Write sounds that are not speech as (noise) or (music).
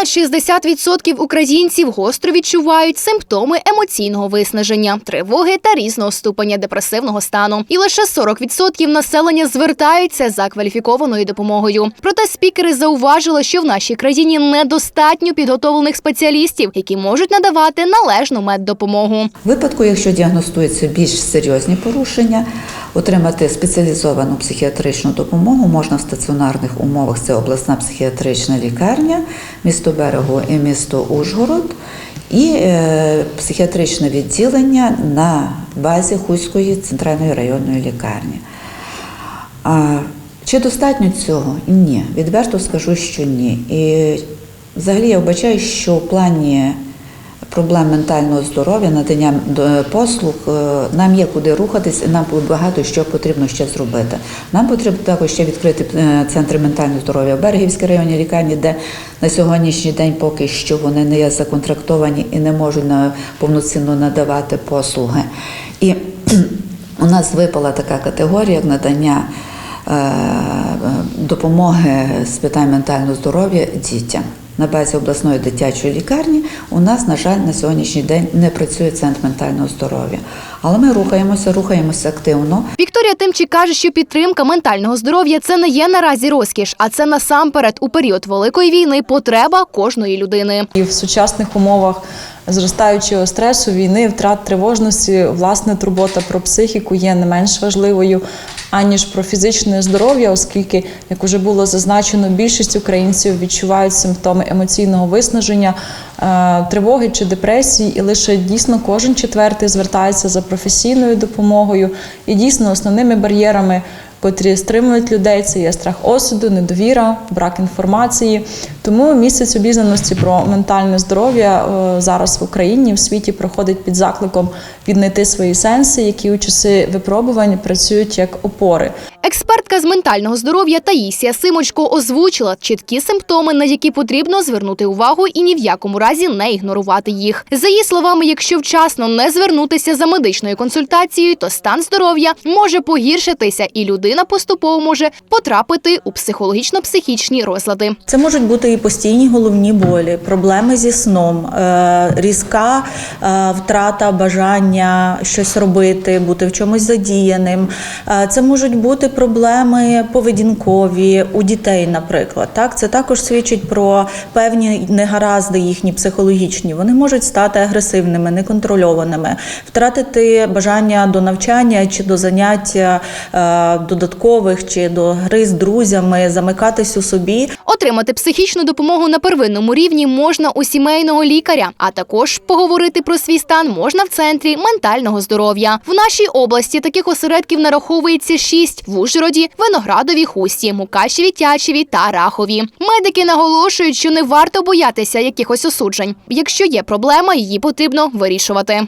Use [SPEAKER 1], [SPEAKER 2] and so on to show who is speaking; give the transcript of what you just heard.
[SPEAKER 1] Понад 60% українців гостро відчувають симптоми емоційного виснаження, тривоги та різного ступеня депресивного стану. І лише 40% населення звертаються за кваліфікованою допомогою. Проте спікери зауважили, що в нашій країні недостатньо підготовлених спеціалістів, які можуть надавати належну меддопомогу.
[SPEAKER 2] В випадку, якщо діагностуються більш серйозні порушення, отримати спеціалізовану психіатричну допомогу можна в стаціонарних умовах. Це обласна психіатрична лікарня, місто Берегу і місто Ужгород, і е, психіатричне відділення на базі Хуської центральної районної лікарні. Чи достатньо цього? Ні. Відверто скажу, що ні. І взагалі я вбачаю, що в плані проблем ментального здоров'я, надання е, послуг, е, нам є куди рухатись, і нам багато що потрібно ще зробити. Нам потрібно також ще відкрити е, центри ментального здоров'я в Берегівській районній лікарні, де на сьогоднішній день поки що вони не є законтрактовані і не можуть на- повноцінно надавати послуги. І (clears throat) у нас випала така категорія, як надання допомоги з питань ментального здоров'я дітям. На базі обласної дитячої лікарні у нас, на жаль, на сьогоднішній день не працює центр ментального здоров'я. Але ми рухаємося, рухаємося активно.
[SPEAKER 1] Вікторія Тимчик каже, що підтримка ментального здоров'я це не є наразі розкіш, а це насамперед у період великої війни потреба кожної людини.
[SPEAKER 3] І в сучасних умовах зростаючого стресу, війни, втрат тривожності, власне, турбота про психіку є не менш важливою аніж про фізичне здоров'я, оскільки, як уже було зазначено, більшість українців відчувають симптоми емоційного виснаження, тривоги чи депресії, і лише дійсно кожен четвертий звертається за професійною допомогою. І дійсно основними бар'єрами котрі стримують людей. Це є страх осуду, недовіра, брак інформації. Тому місяць обізнаності про ментальне здоров'я е, зараз в Україні в світі проходить під закликом віднайти свої сенси, які у часи випробувань працюють як опори.
[SPEAKER 1] Експертка з ментального здоров'я Таїсія Симочко озвучила чіткі симптоми, на які потрібно звернути увагу і ні в якому разі не ігнорувати їх. За її словами, якщо вчасно не звернутися за медичною консультацією, то стан здоров'я може погіршитися, і людина поступово може потрапити у психологічно-психічні розлади.
[SPEAKER 4] Це можуть бути і постійні головні болі, проблеми зі сном, е, різка е, втрата бажання щось робити, бути в чомусь задіяним. Е, Це можуть бути проблеми поведінкові у дітей, наприклад. Так, це також свідчить про певні негаразди їхні психологічні. Вони можуть стати агресивними, неконтрольованими, втратити бажання до навчання чи до заняття е, додаткових, чи до гри з друзями, замикатись у собі.
[SPEAKER 1] Отримати психічну допомогу на первинному рівні можна у сімейного лікаря, а також поговорити про свій стан можна в центрі ментального здоров'я. В нашій області таких осередків нараховується шість в Ужгороді, Виноградові, Хусті, Мукачеві, Тячеві та Рахові. Медики наголошують, що не варто боятися якихось осуджень. Якщо є проблема, її потрібно вирішувати.